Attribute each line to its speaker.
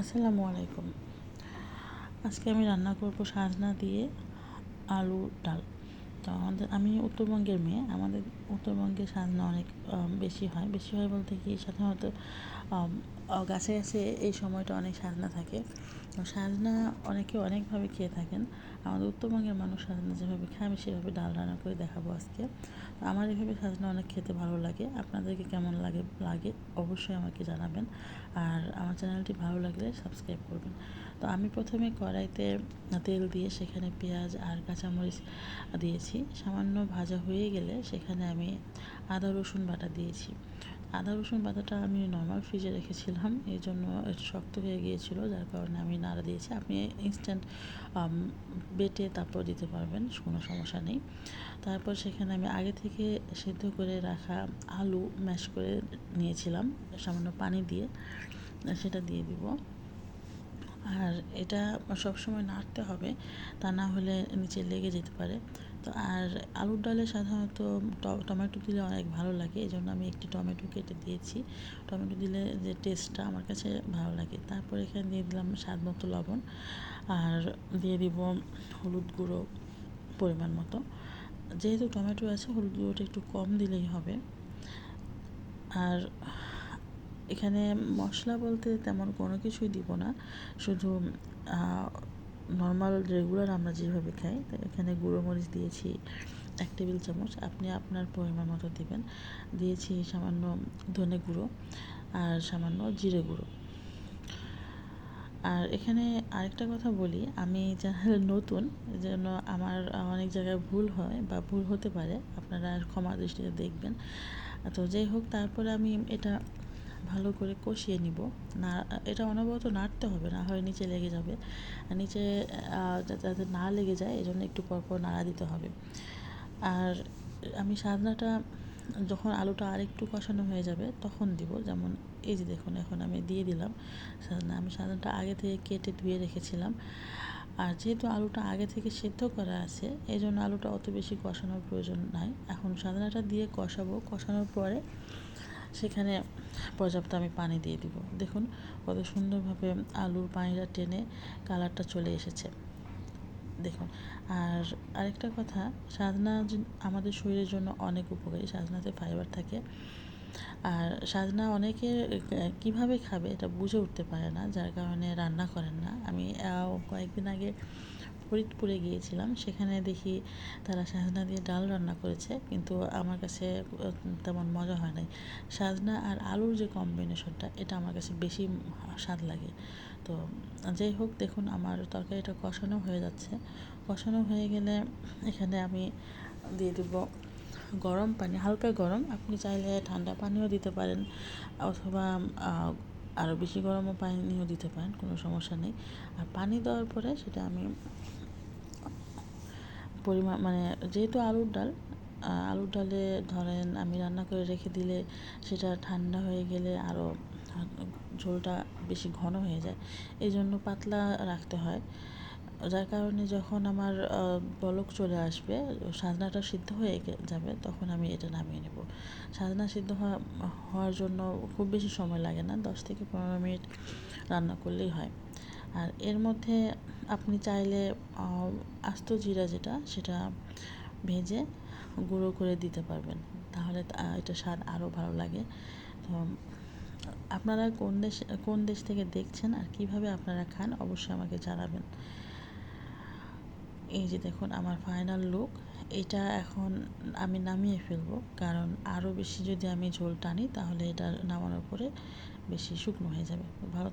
Speaker 1: আসসালামু আলাইকুম। আজকে আমি রান্না করব সাজনা দিয়ে আলু ডাল। তো আমাদের, আমি উত্তরবঙ্গের মেয়ে, আমাদের উত্তরবঙ্গে সাজনা অনেক বেশি হয়। বেশি হয় বলতে কি, সাধারণত গাছে গাছে এই সময়টা অনেক সাজনা থাকে। সাজনা অনেকে অনেকভাবে খেয়ে থাকেন। আমাদের উত্তরবঙ্গের মানুষ সাজনা যেভাবে খায়, আমি সেভাবে ডাল রান্না করে দেখাবো আজকে। আমার এভাবে সাজনা অনেক খেতে ভালো লাগে। আপনাদেরকে কেমন লাগে লাগে অবশ্যই আমাকে জানাবেন। আর আমার চ্যানেলটি ভালো লাগলে সাবস্ক্রাইব করবেন। তো আমি প্রথমে কড়াইতে তেল দিয়ে সেখানে পেঁয়াজ আর কাঁচামরিচ দিয়েছি। সামান্য ভাজা হয়ে গেলে সেখানে আমি আদা, রসুন বাটা দিয়েছি। আদা, রসুন বাটাটা আমি নর্মাল ফ্রিজে রেখেছিলাম। এই জন্য শক্ত হয়ে গিয়েছিল, যার কারণে আমি নাড়া দিয়েছি। আপনি ইনস্ট্যান্ট বেটে তারপর দিতে পারবেন, কোনো সমস্যা নেই। তারপর সেখানে আমি আগে থেকে সেদ্ধ করে রাখা আলু ম্যাশ করে নিয়েছিলাম। সামান্য পানি দিয়ে সেটা দিয়ে দিব। আর এটা সবসময় নাড়তে হবে, তা না হলে নিচে লেগে যেতে পারে। তো আর আলুর ডালে সাধারণত টমেটো দিলে অনেক ভালো লাগে এই জন্য আমি একটি টমেটো কেটে দিয়েছি। টমেটো দিলে যে টেস্টটা আমার কাছে ভালো লাগে। তারপর এখানে দিয়ে দিলাম স্বাদ মতো লবণ, আর দিয়ে দিব হলুদ গুঁড়ো পরিমাণ মতো। যেহেতু টমেটো আছে, হলুদ গুঁড়োটা একটু কম দিলেই হবে। আর এখানে মশলা বলতে তেমন কোনো কিছুই দিব না। শুধু নর্মাল রেগুলার আমরা যেভাবে খাই এখানে গুঁড়ো মরিচ দিয়েছি এক টেবিল চামচ। আপনি আপনার পরিমাণ মতো দেবেন। দিয়েছি সামান্য ধনে গুঁড়ো আর সামান্য জিরে গুঁড়ো। আর এখানে আরেকটা কথা বলি, আমি চ্যানেল নতুন, যেন আমার অনেক জায়গায় ভুল হয় বা ভুল হতে পারে, আপনারা ক্ষমা দৃষ্টিতে দেখবেন। তো যাই হোক, তারপরে আমি এটা ভালো করে কষিয়ে নিব। না, এটা অনবরত নাড়তে হবে, না হয় নিচে লেগে যাবে। নিচে যাতে না লেগে যায় এই জন্য একটু পরপর নাড়া দিতে হবে। আর আমি সাজনাটা যখন আলুটা আরেকটু কষানো হয়ে যাবে, তখন দিব। যেমন এই যে দেখুন, এখন আমি দিয়ে দিলাম সাজনা আমি সাজনাটা আগে থেকে কেটে ধুয়ে রেখেছিলাম। আর যেহেতু আলুটা আগে থেকে সেদ্ধ করা আছে এই জন্য আলুটা অত বেশি কষানোর প্রয়োজন নাই। এখন সাজনাটা দিয়ে কষাবো। কষানোর পরে সেখানে পর্যাপ্ত আমি পানি দিয়ে দিব। দেখুন, কত সুন্দরভাবে আলুর পানিটা টেনে কালারটা চলে এসেছে। দেখুন, আর আরেকটা কথা সাজনা আমাদের শরীরের জন্য অনেক উপকারী সাজনাতে ফাইবার থাকে। আর সাজনা অনেকে কীভাবে খাবে এটা বুঝে উঠতে পারে না, যার কারণে রান্না করেন না। আমি কয়েকদিন আগে ফরিদপুরে গিয়েছিলাম। সেখানে দেখি তারা সাজনা দিয়ে ডাল রান্না করেছে, কিন্তু আমার কাছে তেমন মজা হয় নাই। সাজনা আর আলুর যে কম্বিনেশনটা এটা আমার কাছে বেশি স্বাদ লাগে। তো যাই হোক, দেখুন আমার তরকারিটা কষানো হয়ে যাচ্ছে। কষানো হয়ে গেলে এখানে আমি দিয়ে দেব গরম পানি, হালকা গরম। আপনি চাইলে ঠান্ডা পানিও দিতে পারেন, অথবা আরও বেশি গরমও পানিও দিতে পারেন, কোনো সমস্যা নেই। আর পানি দেওয়ার পরে সেটা আমি পরিমাণ মানে যেহেতু আলুর ডাল আলুর ডালে ধরেন আমি রান্না করে রেখে দিলে সেটা ঠান্ডা হয়ে গেলে আরও ঝোলটা বেশি ঘন হয়ে যায়। এই জন্য পাতলা রাখতে হয়। যার কারণে যখন আমার বলক চলে আসবে সাজনাটা সিদ্ধ হয়ে যাবে, তখন আমি এটা নামিয়ে নেব। সাজনা সিদ্ধ হওয়া, হওয়ার জন্য খুব বেশি সময় লাগে না, দশ থেকে পনেরো মিনিট রান্না করলেই হয়। আর এর মধ্যে আপনি চাইলে আস্ত জিরা যেটা, সেটা ভেজে গুঁড়ো করে দিতে পারবেন। তাহলে এটা স্বাদ আরও ভালো লাগে। তো আপনারা কোন দেশ কোন দেশ থেকে দেখছেন আর কীভাবে আপনারা খান, অবশ্যই আমাকে জানাবেন। এই যে দেখুন আমার ফাইনাল লুক এটা এখন আমি নামিয়ে ফেলব। কারণ আরও বেশি যদি আমি ঝোল টানি, তাহলে এটা নামানোর পরে বেশি শুকনো হয়ে যাবে। ভালো